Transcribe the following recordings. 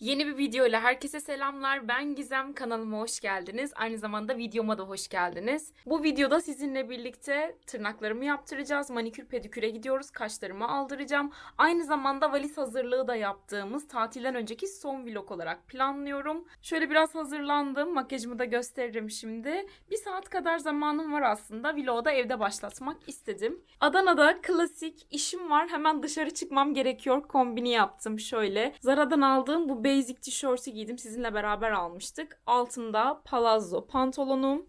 Yeni bir video ile herkese selamlar. Ben Gizem. Kanalıma hoş geldiniz. Aynı zamanda videoma da hoş geldiniz. Bu videoda sizinle birlikte tırnaklarımı yaptıracağız. Manikür pediküre gidiyoruz. Kaşlarımı aldıracağım. Aynı zamanda valiz hazırlığı da yaptığımız tatilden önceki son vlog olarak planlıyorum. Şöyle biraz hazırlandım. Makyajımı da gösteririm şimdi. Bir saat kadar zamanım var aslında. Vlogu da evde başlatmak istedim. Adana'da klasik işim var. Hemen dışarı çıkmam gerekiyor. Kombini yaptım şöyle. Zara'dan aldığım bu basic tişörtü giydim. Sizinle beraber almıştık. Altında palazzo pantolonum.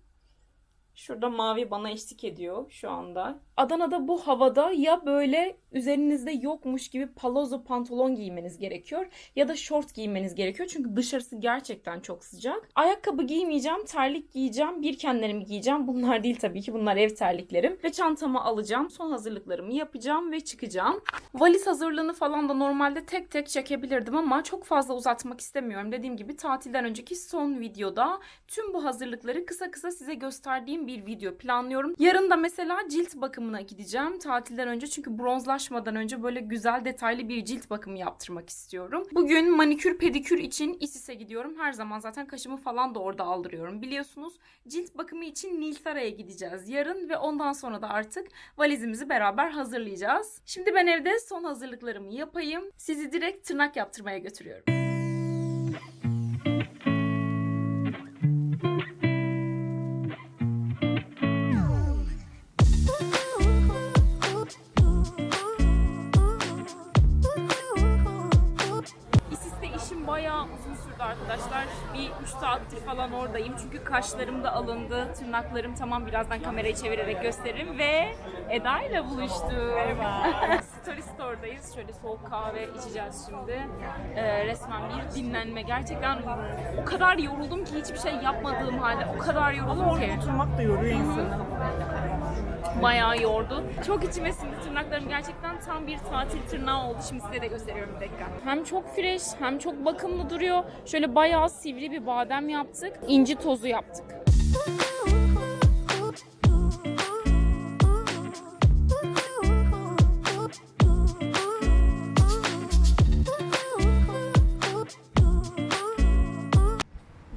Şurada mavi bana eşlik ediyor şu anda. Adana'da bu havada ya böyle üzerinizde yokmuş gibi palazzo pantolon giymeniz gerekiyor ya da şort giymeniz gerekiyor. Çünkü dışarısı gerçekten çok sıcak. Ayakkabı giymeyeceğim, terlik giyeceğim, bir kendilerimi giyeceğim. Bunlar değil tabii ki bunlar ev terliklerim. Ve çantamı alacağım, son hazırlıklarımı yapacağım ve çıkacağım. Valiz hazırlığını falan da normalde tek tek çekebilirdim ama çok fazla uzatmak istemiyorum. Dediğim gibi tatilden önceki son videoda tüm bu hazırlıkları kısa kısa size gösterdiğim bir video planlıyorum. Yarın da mesela cilt bakımına gideceğim tatilden önce çünkü bronzlaşmadan önce böyle güzel detaylı bir cilt bakımı yaptırmak istiyorum. Bugün manikür pedikür için Isis'e gidiyorum. Her zaman zaten kaşımı falan da orada aldırıyorum biliyorsunuz. Cilt bakımı için Nilsara'ya gideceğiz yarın ve ondan sonra da artık valizimizi beraber hazırlayacağız. Şimdi ben evde son hazırlıklarımı yapayım. Sizi direkt tırnak yaptırmaya götürüyorum. Saattir falan oradayım. Çünkü kaşlarım da alındı. Tırnaklarım tamam birazdan kamerayı çevirerek gösteririm. Ve Eda ile buluştuk. Merhaba. Story Store'dayız. Şöyle soğuk kahve içeceğiz şimdi. Ee, resmen bir dinlenme. Gerçekten o kadar yoruldum ki hiçbir şey yapmadığım halde o kadar yoruldum ki. Oturmak da yoruyor insanı. Bayağı yordu. Çok içime tırnaklarım gerçekten tam bir tatil tırnağı oldu. Şimdi size de gösteriyorum bir dakika. Hem çok fresh hem çok bakımlı duruyor. Şöyle bayağı sivri bir badem yaptık. İnci tozu yaptık.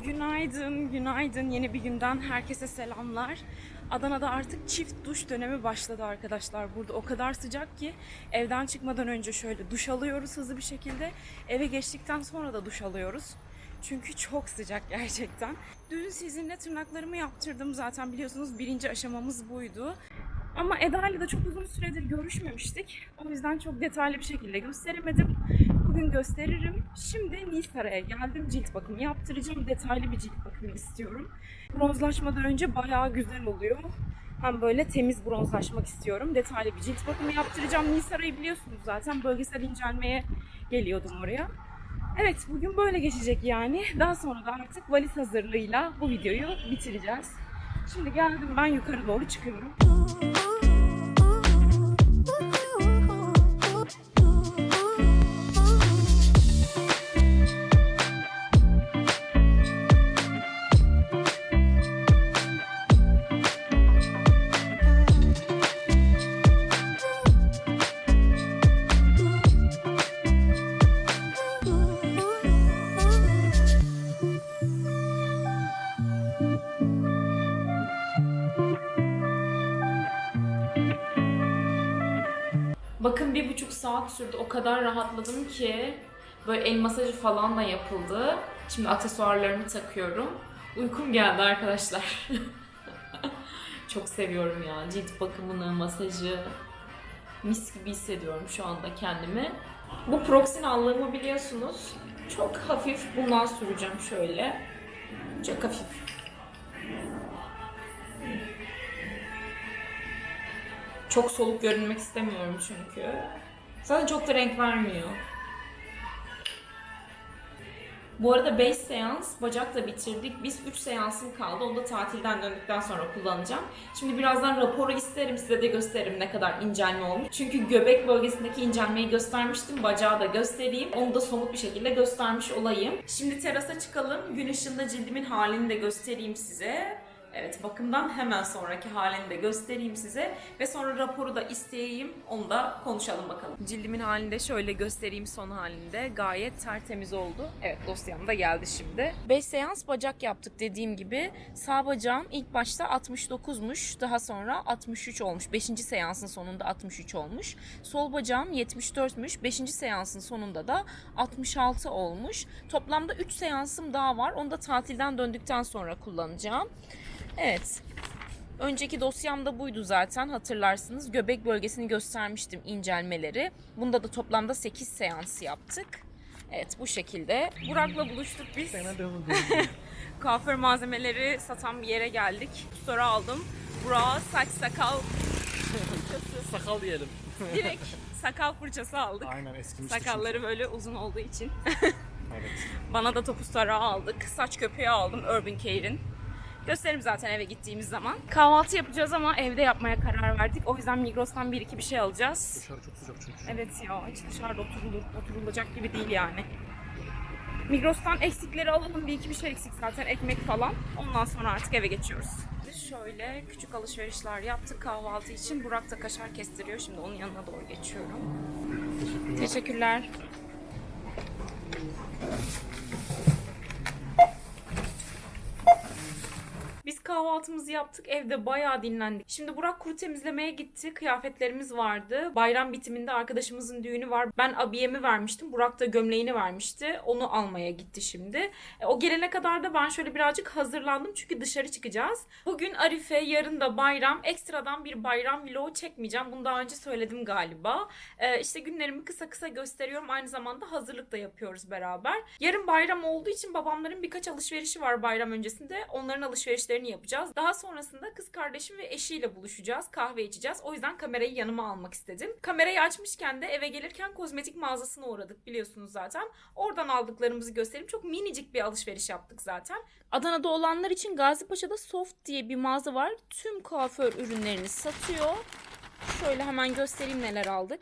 Günaydın, günaydın. Yeni bir günden herkese selamlar. Adana'da artık çift duş dönemi başladı arkadaşlar. Burada o kadar sıcak ki evden çıkmadan önce şöyle duş alıyoruz hızlı bir şekilde. Eve geçtikten sonra da duş alıyoruz. Çünkü çok sıcak gerçekten. Dün sizinle tırnaklarımı yaptırdım zaten biliyorsunuz birinci aşamamız buydu. Ama Eda ile de çok uzun süredir görüşmemiştik. O yüzden çok detaylı bir şekilde gösteremedim. Bugün gösteririm. Şimdi Nilsara'ya geldim. Cilt bakımı yaptıracağım. Detaylı bir cilt bakımı istiyorum. Bronzlaşmadan önce bayağı güzel oluyor. Ben böyle temiz bronzlaşmak istiyorum. Detaylı bir cilt bakımı yaptıracağım. Nilsara'yı biliyorsunuz zaten. Bölgesel incelmeye geliyordum oraya. Evet bugün böyle geçecek yani. Daha sonra da artık valiz hazırlığıyla bu videoyu bitireceğiz. Şimdi geldim ben yukarı doğru çıkıyorum. Bakın bir buçuk saat sürdü. O kadar rahatladım ki. Böyle el masajı falan da yapıldı. Şimdi aksesuarlarımı takıyorum. Uykum geldi arkadaşlar. Çok seviyorum ya cilt bakımını, masajı. Mis gibi hissediyorum şu anda kendimi. Bu Proxenal'lığımı biliyorsunuz. Çok hafif bundan süreceğim şöyle. Çok hafif. Çok soluk görünmek istemiyorum çünkü. Zaten çok da renk vermiyor. Bu arada 5 seans bacak da bitirdik. Biz 3 seansım kaldı. Onu da tatilden döndükten sonra kullanacağım. Şimdi birazdan raporu isterim. Size de gösteririm ne kadar incelme olmuş. Çünkü göbek bölgesindeki incelmeyi göstermiştim. Bacağı da göstereyim. Onu da somut bir şekilde göstermiş olayım. Şimdi terasa çıkalım. Gün ışığında cildimin halini de göstereyim size. Evet bakımdan hemen sonraki halini de göstereyim size ve sonra raporu da isteyeyim onu da konuşalım bakalım. Cildimin halinde şöyle göstereyim son halinde gayet tertemiz oldu. Evet dosyam da geldi şimdi. 5 seans bacak yaptık dediğim gibi. Sağ bacağım ilk başta 69'muş daha sonra 63 olmuş. 5. seansın sonunda 63 olmuş. Sol bacağım 74'müş. 5. seansın sonunda da 66 olmuş. Toplamda 3 seansım daha var. Onu da tatilden döndükten sonra kullanacağım. Evet. Önceki dosyam da buydu zaten hatırlarsınız. Göbek bölgesini göstermiştim incelmeleri. Bunda da toplamda 8 seans yaptık. Evet bu şekilde. Burak'la buluştuk biz. Kuaför malzemeleri satan bir yere geldik. Store'a aldım. Burak'a saç sakal. Sakal diyelim. Direkt sakal fırçası aldık. Aynen eskimişti Sakalları böyle uzun olduğu için. Evet. Bana da topuz tarağı aldık. Saç köpeği aldım Urban Care'in. Gösteririm zaten eve gittiğimiz zaman. Kahvaltı yapacağız ama evde yapmaya karar verdik. O yüzden Migros'tan bir iki bir şey alacağız. Dışarı çok sıcak çünkü. Evet ya hiç dışarıda oturulur, oturulacak gibi değil yani. Migros'tan eksikleri alalım. Bir iki bir şey eksik zaten ekmek falan. Ondan sonra artık eve geçiyoruz. Şöyle küçük alışverişler yaptık kahvaltı için. Burak da kaşar kestiriyor. Şimdi onun yanına doğru geçiyorum. Teşekkürler. Biz kahvaltımızı yaptık. Evde bayağı dinlendik. Şimdi Burak kuru temizlemeye gitti. Kıyafetlerimiz vardı. Bayram bitiminde arkadaşımızın düğünü var. Ben abiyemi vermiştim. Burak da gömleğini vermişti. Onu almaya gitti şimdi. E, o gelene kadar da ben şöyle birazcık hazırlandım. Çünkü dışarı çıkacağız. Bugün Arife, yarın da bayram. Ekstradan bir bayram vlogu çekmeyeceğim. Bunu daha önce söyledim galiba. E, işte günlerimi kısa kısa gösteriyorum. Aynı zamanda hazırlık da yapıyoruz beraber. Yarın bayram olduğu için babamların birkaç alışverişi var bayram öncesinde. Onların alışverişlerini yapacağız. Daha sonrasında kız kardeşim ve eşiyle buluşacağız. Kahve içeceğiz. O yüzden kamerayı yanıma almak istedim. Kamerayı açmışken de eve gelirken kozmetik mağazasına uğradık biliyorsunuz zaten. Oradan aldıklarımızı göstereyim. Çok minicik bir alışveriş yaptık zaten. Adana'da olanlar için Gazipaşa'da Soft diye bir mağaza var. Tüm kuaför ürünlerini satıyor. Şöyle hemen göstereyim neler aldık.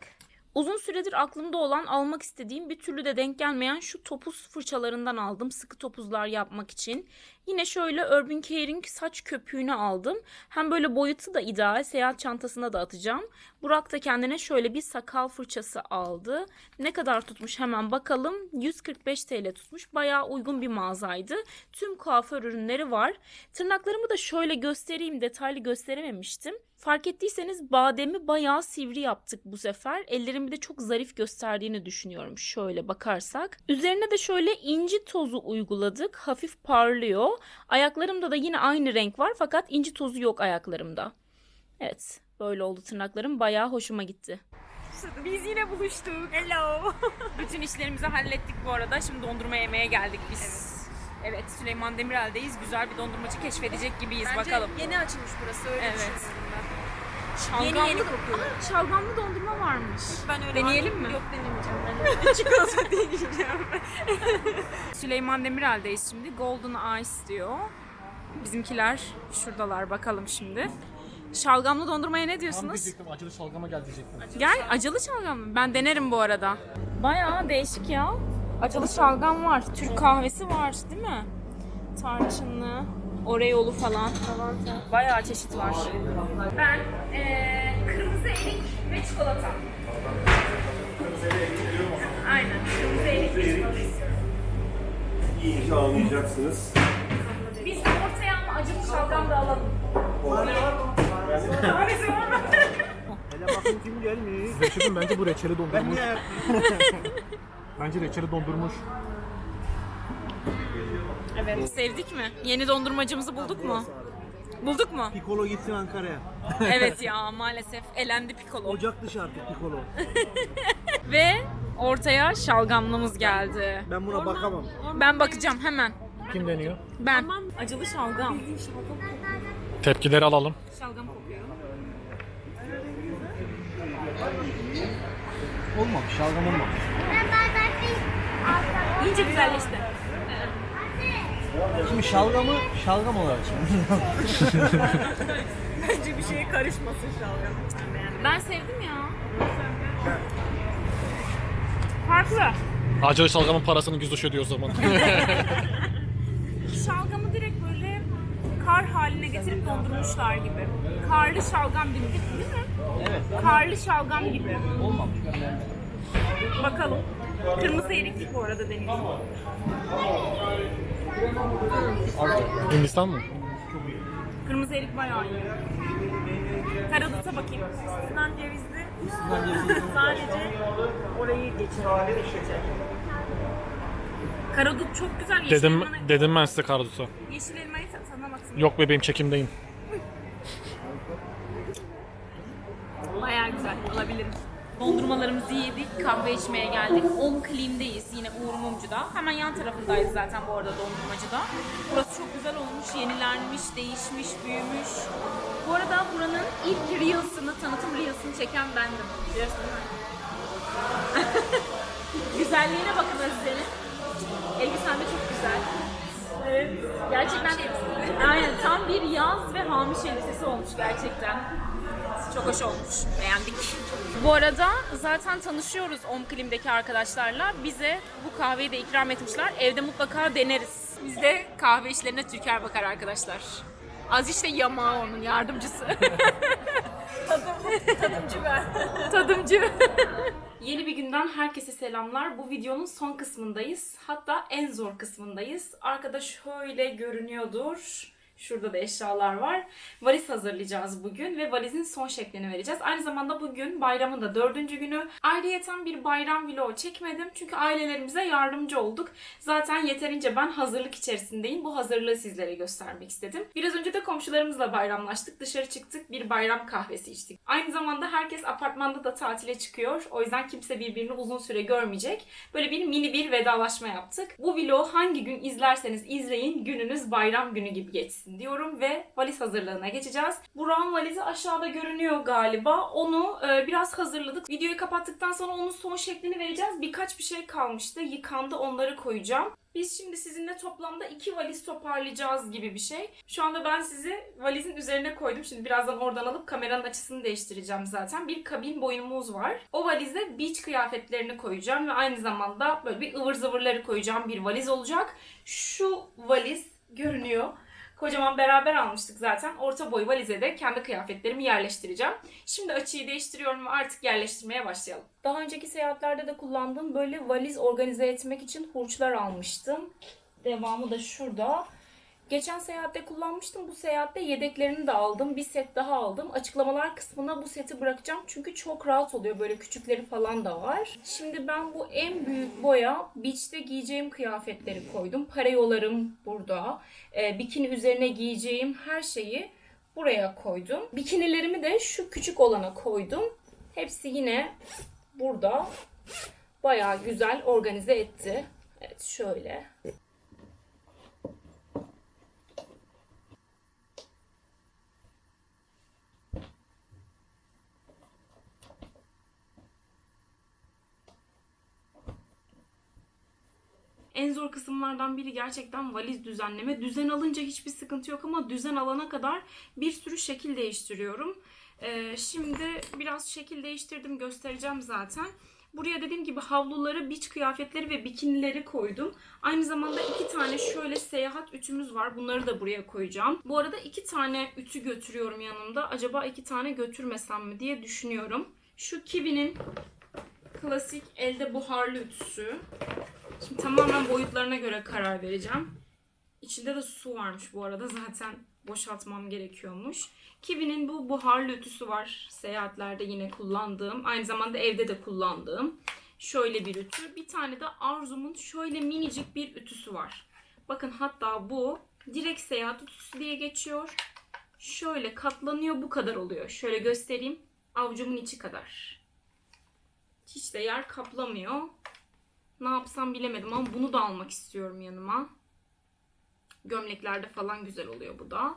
Uzun süredir aklımda olan almak istediğim bir türlü de denk gelmeyen şu topuz fırçalarından aldım. Sıkı topuzlar yapmak için. Yine şöyle Urban Care'in saç köpüğünü aldım. Hem böyle boyutu da ideal. Seyahat çantasına da atacağım. Burak da kendine şöyle bir sakal fırçası aldı. Ne kadar tutmuş hemen bakalım. 145 TL tutmuş. Bayağı uygun bir mağazaydı. Tüm kuaför ürünleri var. Tırnaklarımı da şöyle göstereyim. Detaylı gösterememiştim. Fark ettiyseniz bademi bayağı sivri yaptık bu sefer. Ellerimi de çok zarif gösterdiğini düşünüyorum şöyle bakarsak. Üzerine de şöyle inci tozu uyguladık. Hafif parlıyor. Ayaklarımda da yine aynı renk var fakat inci tozu yok ayaklarımda. Evet böyle oldu tırnaklarım bayağı hoşuma gitti. Biz yine buluştuk. Hello. Bütün işlerimizi hallettik bu arada. Şimdi dondurma yemeye geldik biz. Evet, Süleyman Demirel'deyiz. Güzel bir dondurmacı keşfedecek gibiyiz bakalım. yeni açılmış burası öyle Evet. düşünüyorum. Şalgamlı, Yeni yeni kokuyor. Aa, şalgamlı dondurma varmış. Ben öyle Deneyelim mi? Yok denemeyeceğim ben. Çikolata deneyeceğim. Süleyman Demirel'deyiz şimdi. Golden Ice diyor. Bizimkiler şuradalar bakalım şimdi. Şalgamlı dondurmaya ne Tam diyorsunuz? diyecektim acılı şalgama gel diyecektim. Gel acılı şalgam mı? Ben denerim bu arada. Bayağı değişik ya. Acılı şalgam var. Türk kahvesi var değil mi? Tarçınlı, oreolu falan. Bayağı çeşit var. Ben eee, kırmızı erik ve çikolata. Aynen. Kırmızı erik ve çikolata istiyorum. İyice anlayacaksınız. Biz ortaya ama acılı şalgam da alalım. Hele bakın kim gelmiş. Reçelim bence bu reçeli dondurmuş. bence reçeli dondurmuş. Evet. Sevdik mi? Yeni dondurmacımızı bulduk mu? Bulduk mu? Pikolo gitsin Ankara'ya. evet ya maalesef elendi Piccolo. Ocak dışı artık Pikolo. Ve ortaya şalgamlımız geldi. Ben buna bakamam. Ben bakacağım hemen. Kim deniyor? Ben. Acılı şalgam. Tepkileri alalım. Şalgam kokuyor. Olmamış, şalgam olmamış. İyice güzelleşti. Şimdi şalgamı şalgam olarak şimdi. Bence bir şeye karışmasın şalgam. Ben sevdim ya. Farklı. Acılı şalgamın parasını güz ödüyor o zaman. Şalgamı direkt böyle kar haline getirip dondurmuşlar gibi. Karlı şalgam gibi değil mi? Evet. Karlı şalgam gibi. Olmamış. Bakalım. Kırmızı erik bu arada deniyor. Hindistan mı? Kırmızı erik bayağı iyi. Karadut'a bakayım. Üstünden cevizli. Sadece orayı geçiyor. Karadut çok güzel. Yeşil, Dedim elmanı- dedim ben size Kardus'a. yeşil elmayı ta- tanımaksın. Yok bebeğim çekimdeyim. Bayağı güzel. Alabilirim. Dondurmalarımızı yedik, kahve içmeye geldik. Om Klim'deyiz yine Uğur Mumcu'da. Hemen yan tarafındayız zaten bu arada dondurmacıda. Burası çok güzel olmuş, yenilenmiş, değişmiş, büyümüş. Bu arada buranın ilk Reels'ını, tanıtım Reels'ını çeken bendim. Biliyorsun değil mi? Güzelliğine bakın Azize'nin. Elbisen de çok güzel. Evet. Gerçekten aynen tam bir yaz ve hamiş elbisesi olmuş gerçekten. Çok hoş olmuş. Beğendik. Bu arada zaten tanışıyoruz Om Klim'deki arkadaşlarla. Bize bu kahveyi de ikram etmişler. Evde mutlaka deneriz. Biz de kahve işlerine Türker bakar arkadaşlar. Az işte yamağı onun yardımcısı. Tadımcı ben. Tadımcı. Yeni bir günden herkese selamlar. Bu videonun son kısmındayız. Hatta en zor kısmındayız. Arkada şöyle görünüyordur. Şurada da eşyalar var. Valiz hazırlayacağız bugün ve valizin son şeklini vereceğiz. Aynı zamanda bugün bayramın da dördüncü günü. Ayrıyeten bir bayram vlogu çekmedim. Çünkü ailelerimize yardımcı olduk. Zaten yeterince ben hazırlık içerisindeyim. Bu hazırlığı sizlere göstermek istedim. Biraz önce de komşularımızla bayramlaştık. Dışarı çıktık. Bir bayram kahvesi içtik. Aynı zamanda herkes apartmanda da tatile çıkıyor. O yüzden kimse birbirini uzun süre görmeyecek. Böyle bir mini bir vedalaşma yaptık. Bu vlogu hangi gün izlerseniz izleyin gününüz bayram günü gibi geçsin diyorum ve valiz hazırlığına geçeceğiz. Burak'ın valizi aşağıda görünüyor galiba. Onu e, biraz hazırladık. Videoyu kapattıktan sonra onun son şeklini vereceğiz. Birkaç bir şey kalmıştı. Yıkandı onları koyacağım. Biz şimdi sizinle toplamda iki valiz toparlayacağız gibi bir şey. Şu anda ben sizi valizin üzerine koydum. Şimdi birazdan oradan alıp kameranın açısını değiştireceğim zaten. Bir kabin boyumuz var. O valize beach kıyafetlerini koyacağım ve aynı zamanda böyle bir ıvır zıvırları koyacağım bir valiz olacak. Şu valiz görünüyor. Kocaman beraber almıştık zaten. Orta boy valize de kendi kıyafetlerimi yerleştireceğim. Şimdi açıyı değiştiriyorum ve artık yerleştirmeye başlayalım. Daha önceki seyahatlerde de kullandığım böyle valiz organize etmek için hurçlar almıştım. Devamı da şurada. Geçen seyahatte kullanmıştım. Bu seyahatte yedeklerini de aldım. Bir set daha aldım. Açıklamalar kısmına bu seti bırakacağım. Çünkü çok rahat oluyor. Böyle küçükleri falan da var. Şimdi ben bu en büyük boya beach'te giyeceğim kıyafetleri koydum. Parayolarım burada. Ee, bikini üzerine giyeceğim her şeyi buraya koydum. Bikinilerimi de şu küçük olana koydum. Hepsi yine burada. Bayağı güzel organize etti. Evet şöyle. En zor kısımlardan biri gerçekten valiz düzenleme. Düzen alınca hiçbir sıkıntı yok ama düzen alana kadar bir sürü şekil değiştiriyorum. Ee, şimdi biraz şekil değiştirdim göstereceğim zaten. Buraya dediğim gibi havluları, beach kıyafetleri ve bikinileri koydum. Aynı zamanda iki tane şöyle seyahat ütümüz var. Bunları da buraya koyacağım. Bu arada iki tane ütü götürüyorum yanımda. Acaba iki tane götürmesem mi diye düşünüyorum. Şu Kiwi'nin klasik elde buharlı ütüsü. Şimdi tamamen boyutlarına göre karar vereceğim. İçinde de su varmış bu arada zaten boşaltmam gerekiyormuş. Kiwi'nin bu buharlı ütüsü var. Seyahatlerde yine kullandığım. Aynı zamanda evde de kullandığım. Şöyle bir ütü. Bir tane de Arzum'un şöyle minicik bir ütüsü var. Bakın hatta bu direkt seyahat ütüsü diye geçiyor. Şöyle katlanıyor bu kadar oluyor. Şöyle göstereyim. Avucumun içi kadar. Hiç de yer kaplamıyor. Ne yapsam bilemedim ama bunu da almak istiyorum yanıma. Gömleklerde falan güzel oluyor bu da.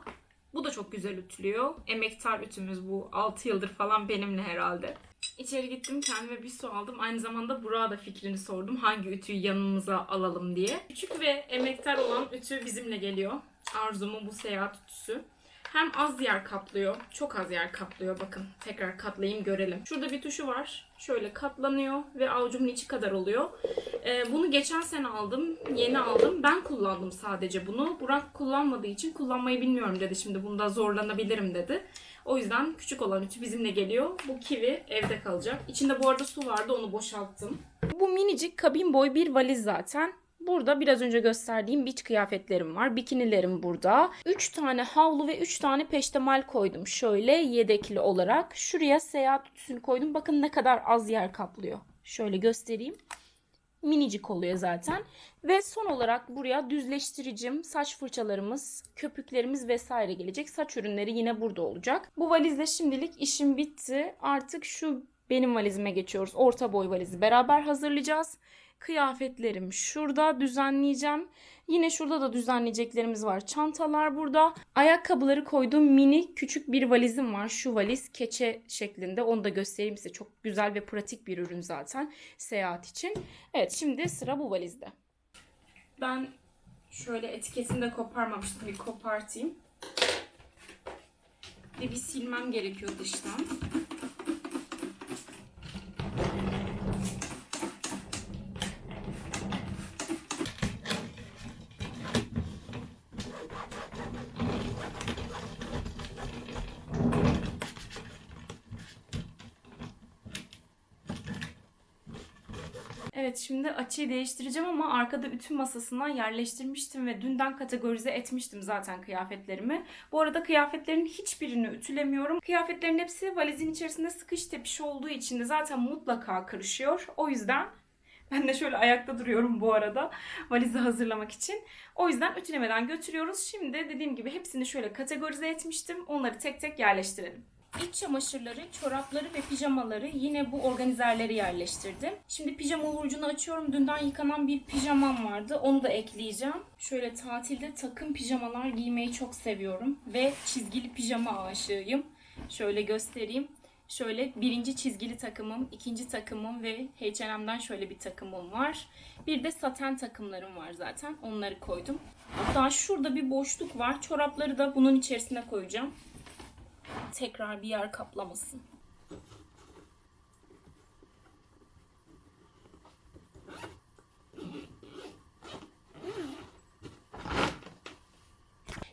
Bu da çok güzel ütülüyor. Emektar ütümüz bu. 6 yıldır falan benimle herhalde. İçeri gittim kendime bir su aldım. Aynı zamanda Burak'a da fikrini sordum. Hangi ütüyü yanımıza alalım diye. Küçük ve emektar olan ütü bizimle geliyor. Arzumun bu seyahat ütüsü. Hem az yer kaplıyor. Çok az yer kaplıyor. Bakın tekrar katlayayım görelim. Şurada bir tuşu var. Şöyle katlanıyor ve avucumun içi kadar oluyor. Ee, bunu geçen sene aldım. Yeni aldım. Ben kullandım sadece bunu. Burak kullanmadığı için kullanmayı bilmiyorum dedi. Şimdi bunda zorlanabilirim dedi. O yüzden küçük olan ütü bizimle geliyor. Bu kivi evde kalacak. İçinde bu arada su vardı onu boşalttım. Bu minicik kabin boy bir valiz zaten. Burada biraz önce gösterdiğim beach kıyafetlerim var. Bikinilerim burada. 3 tane havlu ve 3 tane peştemal koydum. Şöyle yedekli olarak. Şuraya seyahat ütüsünü koydum. Bakın ne kadar az yer kaplıyor. Şöyle göstereyim. Minicik oluyor zaten. Ve son olarak buraya düzleştiricim, saç fırçalarımız, köpüklerimiz vesaire gelecek. Saç ürünleri yine burada olacak. Bu valizle şimdilik işim bitti. Artık şu benim valizime geçiyoruz. Orta boy valizi beraber hazırlayacağız. Kıyafetlerim şurada düzenleyeceğim. Yine şurada da düzenleyeceklerimiz var. Çantalar burada. Ayakkabıları koyduğum mini küçük bir valizim var. Şu valiz keçe şeklinde. Onu da göstereyim size. Çok güzel ve pratik bir ürün zaten seyahat için. Evet şimdi sıra bu valizde. Ben şöyle etiketini de koparmamıştım. Bir kopartayım. Ve bir silmem gerekiyor dıştan. Evet şimdi açıyı değiştireceğim ama arkada ütü masasına yerleştirmiştim ve dünden kategorize etmiştim zaten kıyafetlerimi. Bu arada kıyafetlerin hiçbirini ütülemiyorum. Kıyafetlerin hepsi valizin içerisinde sıkış tepiş olduğu için de zaten mutlaka kırışıyor. O yüzden ben de şöyle ayakta duruyorum bu arada valizi hazırlamak için. O yüzden ütülemeden götürüyoruz. Şimdi dediğim gibi hepsini şöyle kategorize etmiştim. Onları tek tek yerleştirelim. İç çamaşırları, çorapları ve pijamaları yine bu organizerleri yerleştirdim. Şimdi pijama ucunu açıyorum. Dünden yıkanan bir pijamam vardı. Onu da ekleyeceğim. Şöyle tatilde takım pijamalar giymeyi çok seviyorum. Ve çizgili pijama aşığıyım. Şöyle göstereyim. Şöyle birinci çizgili takımım, ikinci takımım ve H&M'den şöyle bir takımım var. Bir de saten takımlarım var zaten. Onları koydum. Hatta şurada bir boşluk var. Çorapları da bunun içerisine koyacağım tekrar bir yer kaplamasın.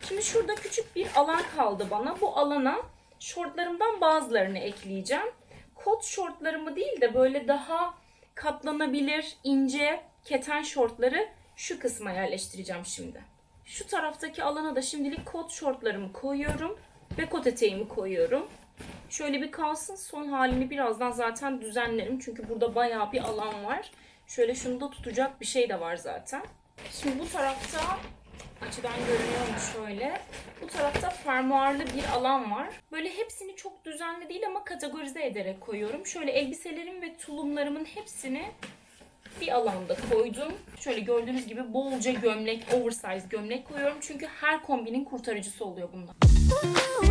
Şimdi şurada küçük bir alan kaldı bana. Bu alana şortlarımdan bazılarını ekleyeceğim. Kot şortlarımı değil de böyle daha katlanabilir, ince keten şortları şu kısma yerleştireceğim şimdi. Şu taraftaki alana da şimdilik kot şortlarımı koyuyorum ve kot eteğimi koyuyorum. Şöyle bir kalsın son halini birazdan zaten düzenlerim. Çünkü burada bayağı bir alan var. Şöyle şunu da tutacak bir şey de var zaten. Şimdi bu tarafta açıdan görünüyor mu şöyle. Bu tarafta fermuarlı bir alan var. Böyle hepsini çok düzenli değil ama kategorize ederek koyuyorum. Şöyle elbiselerim ve tulumlarımın hepsini bir alanda koydum. Şöyle gördüğünüz gibi bolca gömlek, oversize gömlek koyuyorum. Çünkü her kombinin kurtarıcısı oluyor bunlar. Ooh.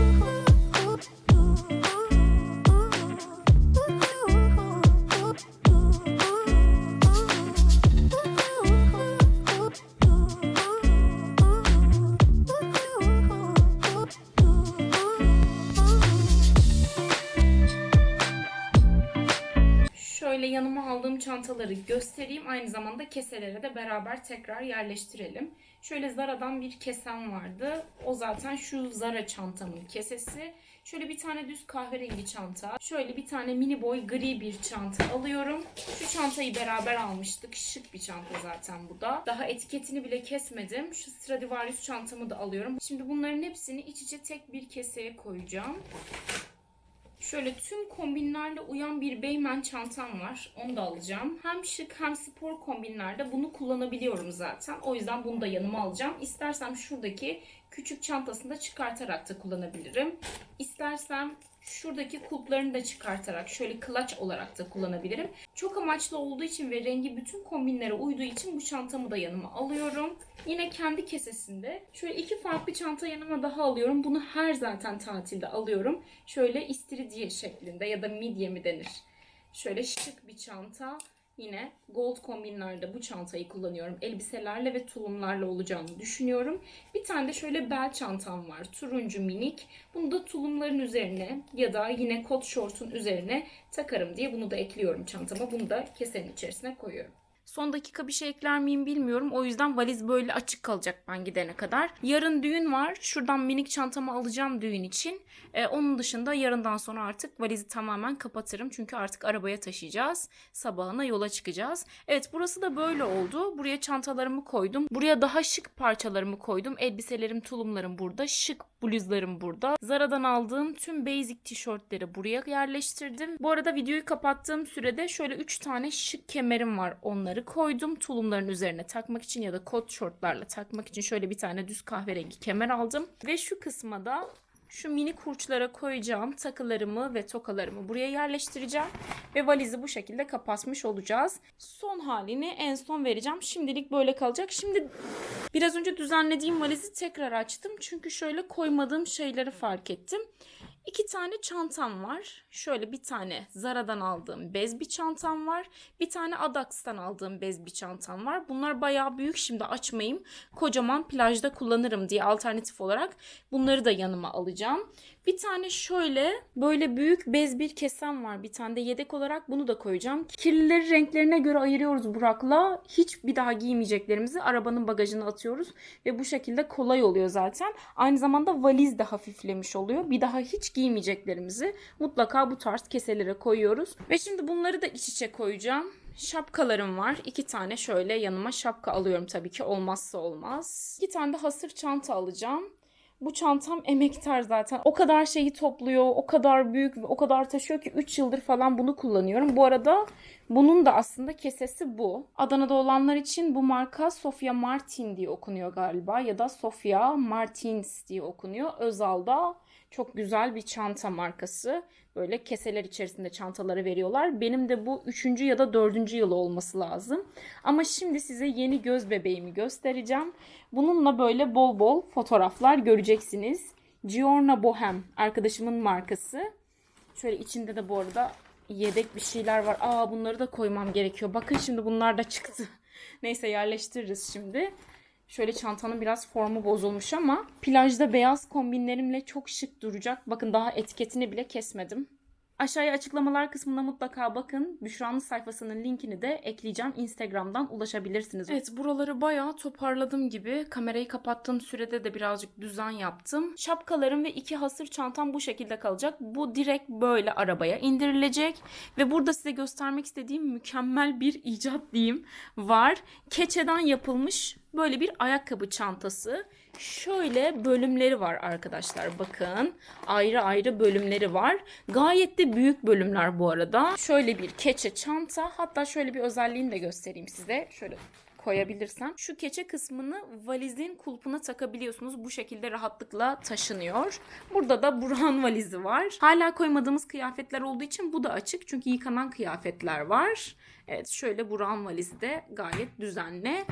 Şöyle yanıma aldığım çantaları göstereyim. Aynı zamanda keselere de beraber tekrar yerleştirelim. Şöyle Zara'dan bir kesem vardı. O zaten şu Zara çantamın kesesi. Şöyle bir tane düz kahverengi çanta. Şöyle bir tane mini boy gri bir çanta alıyorum. Şu çantayı beraber almıştık. Şık bir çanta zaten bu da. Daha etiketini bile kesmedim. Şu Stradivarius çantamı da alıyorum. Şimdi bunların hepsini iç içe tek bir keseye koyacağım. Şöyle tüm kombinlerle uyan bir Beymen çantam var. Onu da alacağım. Hem şık hem spor kombinlerde bunu kullanabiliyorum zaten. O yüzden bunu da yanıma alacağım. İstersem şuradaki küçük çantasını da çıkartarak da kullanabilirim. İstersem şuradaki kulplarını da çıkartarak şöyle clutch olarak da kullanabilirim. Çok amaçlı olduğu için ve rengi bütün kombinlere uyduğu için bu çantamı da yanıma alıyorum. Yine kendi kesesinde şöyle iki farklı çanta yanıma daha alıyorum. Bunu her zaten tatilde alıyorum. Şöyle istiridye şeklinde ya da midye mi denir. Şöyle şık bir çanta. Yine gold kombinlerde bu çantayı kullanıyorum. Elbiselerle ve tulumlarla olacağını düşünüyorum. Bir tane de şöyle bel çantam var. Turuncu minik. Bunu da tulumların üzerine ya da yine kot şortun üzerine takarım diye bunu da ekliyorum çantama. Bunu da kesenin içerisine koyuyorum. Son dakika bir şey ekler miyim bilmiyorum. O yüzden valiz böyle açık kalacak ben gidene kadar. Yarın düğün var. Şuradan minik çantamı alacağım düğün için. Ee, onun dışında yarından sonra artık valizi tamamen kapatırım. Çünkü artık arabaya taşıyacağız. Sabahına yola çıkacağız. Evet burası da böyle oldu. Buraya çantalarımı koydum. Buraya daha şık parçalarımı koydum. Elbiselerim, tulumlarım burada. Şık bluzlarım burada. Zara'dan aldığım tüm basic tişörtleri buraya yerleştirdim. Bu arada videoyu kapattığım sürede şöyle 3 tane şık kemerim var. Onları koydum. Tulumların üzerine takmak için ya da kot şortlarla takmak için şöyle bir tane düz kahverengi kemer aldım. Ve şu kısma da şu mini kurçlara koyacağım takılarımı ve tokalarımı buraya yerleştireceğim. Ve valizi bu şekilde kapatmış olacağız. Son halini en son vereceğim. Şimdilik böyle kalacak. Şimdi biraz önce düzenlediğim valizi tekrar açtım. Çünkü şöyle koymadığım şeyleri fark ettim. İki tane çantam var. Şöyle bir tane Zara'dan aldığım bez bir çantam var. Bir tane Adax'tan aldığım bez bir çantam var. Bunlar bayağı büyük şimdi açmayayım. Kocaman plajda kullanırım diye alternatif olarak bunları da yanıma alacağım. Bir tane şöyle böyle büyük bez bir kesem var. Bir tane de yedek olarak bunu da koyacağım. Kirlileri renklerine göre ayırıyoruz Burak'la. Hiç bir daha giymeyeceklerimizi arabanın bagajına atıyoruz. Ve bu şekilde kolay oluyor zaten. Aynı zamanda valiz de hafiflemiş oluyor. Bir daha hiç giymeyeceklerimizi mutlaka bu tarz keselere koyuyoruz. Ve şimdi bunları da iç içe koyacağım. Şapkalarım var. İki tane şöyle yanıma şapka alıyorum tabii ki olmazsa olmaz. İki tane de hasır çanta alacağım. Bu çantam emektar zaten. O kadar şeyi topluyor, o kadar büyük ve o kadar taşıyor ki 3 yıldır falan bunu kullanıyorum. Bu arada bunun da aslında kesesi bu. Adana'da olanlar için bu marka Sofia Martin diye okunuyor galiba ya da Sofia Martins diye okunuyor. Özal'da çok güzel bir çanta markası. Böyle keseler içerisinde çantaları veriyorlar. Benim de bu üçüncü ya da dördüncü yılı olması lazım. Ama şimdi size yeni göz bebeğimi göstereceğim. Bununla böyle bol bol fotoğraflar göreceksiniz. Giorna Bohem arkadaşımın markası. Şöyle içinde de bu arada yedek bir şeyler var. Aa bunları da koymam gerekiyor. Bakın şimdi bunlar da çıktı. Neyse yerleştiririz şimdi. Şöyle çantanın biraz formu bozulmuş ama plajda beyaz kombinlerimle çok şık duracak. Bakın daha etiketini bile kesmedim. Aşağıya açıklamalar kısmına mutlaka bakın. Büşra'nın sayfasının linkini de ekleyeceğim. Instagram'dan ulaşabilirsiniz. Evet buraları bayağı toparladım gibi. Kamerayı kapattığım sürede de birazcık düzen yaptım. Şapkalarım ve iki hasır çantam bu şekilde kalacak. Bu direkt böyle arabaya indirilecek. Ve burada size göstermek istediğim mükemmel bir icat diyeyim var. Keçeden yapılmış böyle bir ayakkabı çantası. Şöyle bölümleri var arkadaşlar bakın. Ayrı ayrı bölümleri var. Gayet de büyük bölümler bu arada. Şöyle bir keçe çanta. Hatta şöyle bir özelliğini de göstereyim size. Şöyle koyabilirsem. Şu keçe kısmını valizin kulpuna takabiliyorsunuz. Bu şekilde rahatlıkla taşınıyor. Burada da Burhan valizi var. Hala koymadığımız kıyafetler olduğu için bu da açık. Çünkü yıkanan kıyafetler var. Evet şöyle Burhan valizi de gayet düzenli.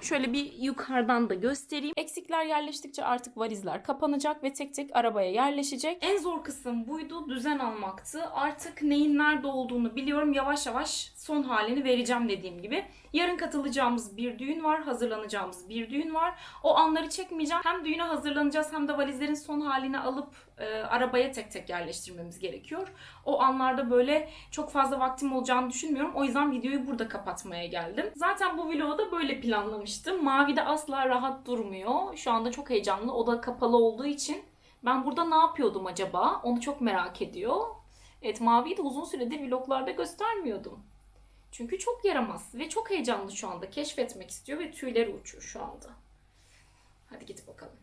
Şöyle bir yukarıdan da göstereyim. Eksikler yerleştikçe artık valizler kapanacak ve tek tek arabaya yerleşecek. En zor kısım buydu. Düzen almaktı. Artık neyin nerede olduğunu biliyorum. Yavaş yavaş son halini vereceğim dediğim gibi. Yarın katılacağımız bir düğün var. Hazırlanacağımız bir düğün var. O anları çekmeyeceğim. Hem düğüne hazırlanacağız hem de valizlerin son halini alıp e, arabaya tek tek yerleştirmemiz gerekiyor. O anlarda böyle çok fazla vaktim olacağını düşünmüyorum. O yüzden videoyu burada kapatmaya geldim. Zaten bu vlogu da böyle planlamıştım. Mavi de asla rahat durmuyor. Şu anda çok heyecanlı. O da kapalı olduğu için ben burada ne yapıyordum acaba? Onu çok merak ediyor. Evet Mavi'yi de uzun süredir vloglarda göstermiyordum. Çünkü çok yaramaz ve çok heyecanlı şu anda. Keşfetmek istiyor ve tüyleri uçuyor şu anda. Hadi git bakalım.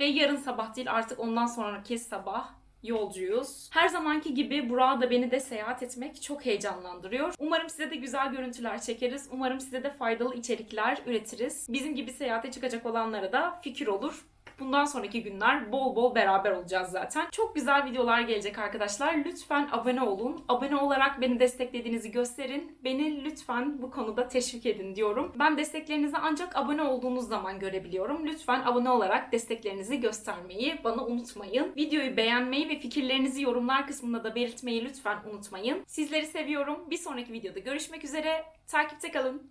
Ve yarın sabah değil artık ondan sonraki sabah yolcuyuz. Her zamanki gibi Burak'ı da beni de seyahat etmek çok heyecanlandırıyor. Umarım size de güzel görüntüler çekeriz. Umarım size de faydalı içerikler üretiriz. Bizim gibi seyahate çıkacak olanlara da fikir olur. Bundan sonraki günler bol bol beraber olacağız zaten. Çok güzel videolar gelecek arkadaşlar. Lütfen abone olun. Abone olarak beni desteklediğinizi gösterin. Beni lütfen bu konuda teşvik edin diyorum. Ben desteklerinizi ancak abone olduğunuz zaman görebiliyorum. Lütfen abone olarak desteklerinizi göstermeyi bana unutmayın. Videoyu beğenmeyi ve fikirlerinizi yorumlar kısmında da belirtmeyi lütfen unutmayın. Sizleri seviyorum. Bir sonraki videoda görüşmek üzere. Takipte kalın.